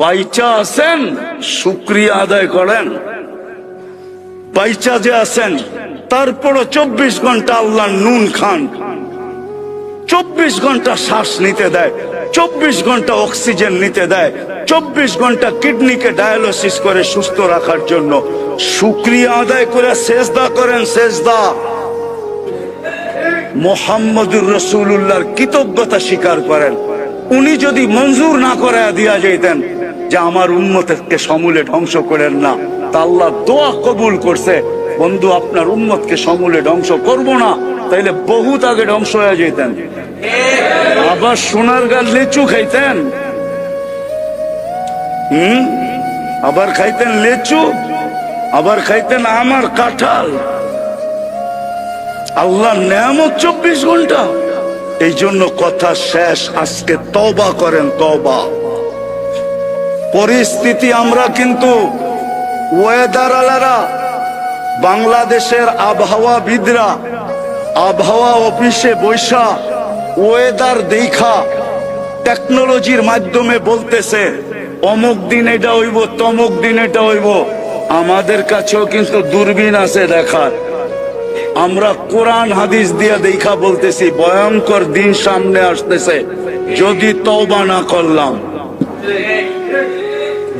বাইচা আছেন, শুক্রিয়া আদায় করেন। বাইচা যে আছেন, তারপরও চব্বিশ ঘণ্টা আল্লাহ নুন খান। চব্বিশ ঘণ্টা শ্বাস নিতে দেয়, চব্বিশ ঘণ্টা অক্সিজেন নিতে দেয়, চব্বিশ ঘণ্টা কিডনিকে ডায়ালিসিস করে সুস্থ রাখার জন্য। শুক্রিয়া আদায় করে সেজদা করেন, সেজদা। মোহাম্মদুর রসুল্লাহর কৃতজ্ঞতা স্বীকার করেন। উনি যদি মঞ্জুর না করে দিয়া যাইতেন যে আমার উন্মতকে সমূলে ধ্বংস করেন না। তা আল্লাহ দোয়া কবুল করছে, বন্ধু, আপনার উন্মতকে সমূলে ধ্বংস করব না, তাইলে বহুত আগে ধ্বংস হয়ে যেতেন। আবার সোনার গাল লিচু খাইতেন। হুম? আবার খাইতেন লেচু, আবার খাইতেন আমার কাঁঠাল। আল্লাহ নিয়ামত চব্বিশ ঘণ্টা। এই জন্য কথা শেষ, আজকে তবা করেন তবা পরিস্থিতি আমরা কিন্তু ওয়েদার আলারা, বাংলাদেশের আবহাওয়াবিদরা আবহাওয়া অফিসে বৈশা ওয়েদার দেখা টেকনোলজির মাধ্যমে বলতেছে, অমুক দিন এটা হইব, তমুক দিন এটা হইব। আমাদের কাছেও কিন্তু দূরবীন আছে দেখার। আমরা কোরআন হাদিস দিয়া দেখা বলতেছি, ভয়ঙ্কর দিন সামনে আসতেছে, যদি তওবা না করলাম।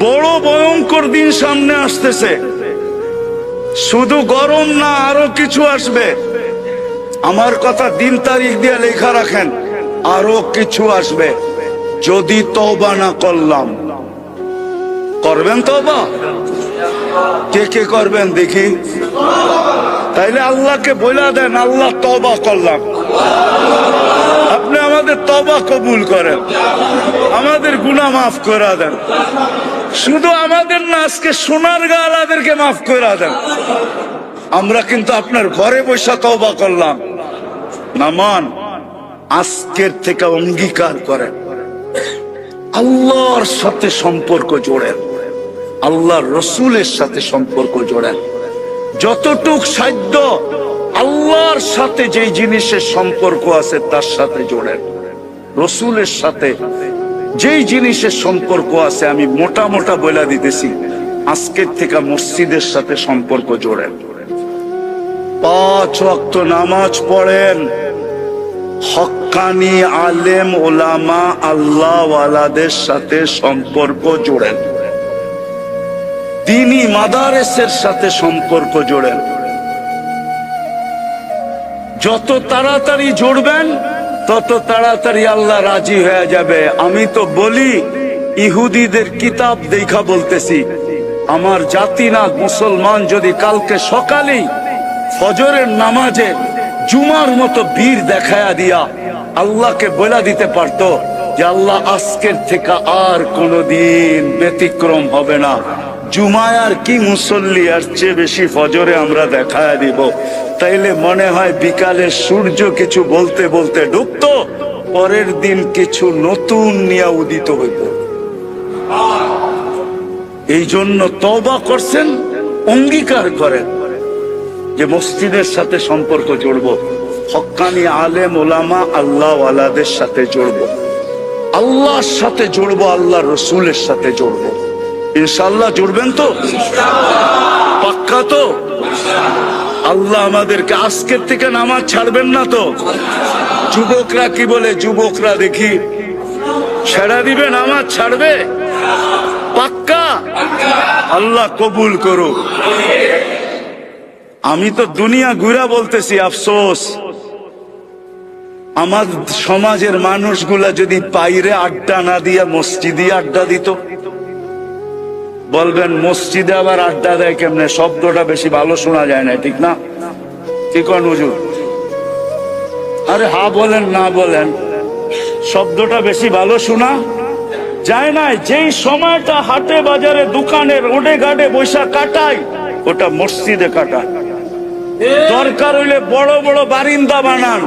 বড় ভয়ঙ্কর দিন সামনে আসতেছে। শুধু গরম না আরও কিছু আসবে। আমার কথা দিন তারিখ দিয়ে লেখা রাখেন, আরও কিছু আসবে। যদি তওবা না করলাম। করবেন তওবা? কে কে করবেন দেখি। তাইলে আল্লাহকে বলে দেন, আল্লাহ তবা করলাম। আমাদের তবা কবুল করেন। আমাদের গুণা মাফ করে দেন। শুধু আমাদের না, আজকে সোনার গালাদেরকে মাফ করে দেন। আমরা কিন্তু আপনার ঘরে বসে তবা করলাম। নামান আজকের থেকে অঙ্গীকার করেন। আল্লাহর সাথে সম্পর্ক জোড়েন। আল্লাহ রসুলের সাথে সম্পর্ক জোড়েন। যতটুক সাধ্য আল্লাহর সাথে যে জিনিসের সম্পর্ক আছে, তার সাথে জোড়েন রসুলের সাথে যেই জিনিসের সম্পর্ক আছে, আমি মোটা মোটা বলে দিতেছি, আজকের থেকে মসজিদের সাথে সম্পর্ক জোড়েন পাঁচ ওয়াক্ত নামাজ পড়েন। হক্কানি আলেম, ওলামা, আল্লাহওয়ালাদের সাথে সম্পর্ক জোড়েন তিনি মাদারেসের সাথে সম্পর্ক জোড়েন যত তাড়াতাড়ি জুড়বেন, তত তাড়াতাড়ি আল্লাহ রাজি হয়ে যাবে। আমি তো বলি, ইহুদিদের কিতাব দেখা বলতেছি। আমার জাতি না মুসলমান, যদি কালকে সকালেই ফজরের নামাজে জুমার মতো বীর দেখায়া দিয়া আল্লাহকে বলে দিতে পারতো যে আল্লাহ আজকের থেকে আর কোনোদিন ব্যতিক্রম হবে না। জুমায় আর কি মুসল্লি আর চেয়ে বেশি ফজরে আমরা দেখায় দিব। তাইলে মনে হয় বিকালে সূর্য কিছু বলতে বলতে ডুবতো, পরের দিন কিছু নতুন নিয়া উদিত হইত এই জন্য তবা করছেন, অঙ্গীকার করেন। যে মসজিদের সাথে সম্পর্ক জুড়ব হক্কানি আলেম, ওলামা আল্লাহ আলাদের সাথে জুড়ব। আল্লাহর সাথে জুড়বো আল্লাহ রসুলের সাথে জুড়বো। ইনশাল্লাহ জুড়বেন তো? পাক্কা তো? আল্লাহ আমাদেরকে আজকের থেকে নামাজ ছাড়বেন না তো? যুবকরা কি বলে? যুবকরা দেখি ছেড়া দিবে, নামাজ ছাড়বে? পাক্কা? আল্লাহ কবুল করুক। আমি তো দুনিয়া ঘুরা বলতেছি, আফসোস। আমার সমাজের মানুষগুলা যদি বাইরে আড্ডা না দিয়া, মসজিদে আড্ডা দিত বলবেন মসজিদে আবার আড্ডা দেয় কেমনে? শব্দটা বেশি ভালো শোনা যায় না ঠিক না? কি কন হুজুর? আরে হা বলেন না বলেন শব্দটা বেশি ভালো শোনা যায় না। যেই সময়টা হাটে বাজারে দোকানে রোডে ঘাটে বৈশা কাটাই ওটা মসজিদে কাটায় দরকার হইলে বড় বড় বারিন্দা বানান।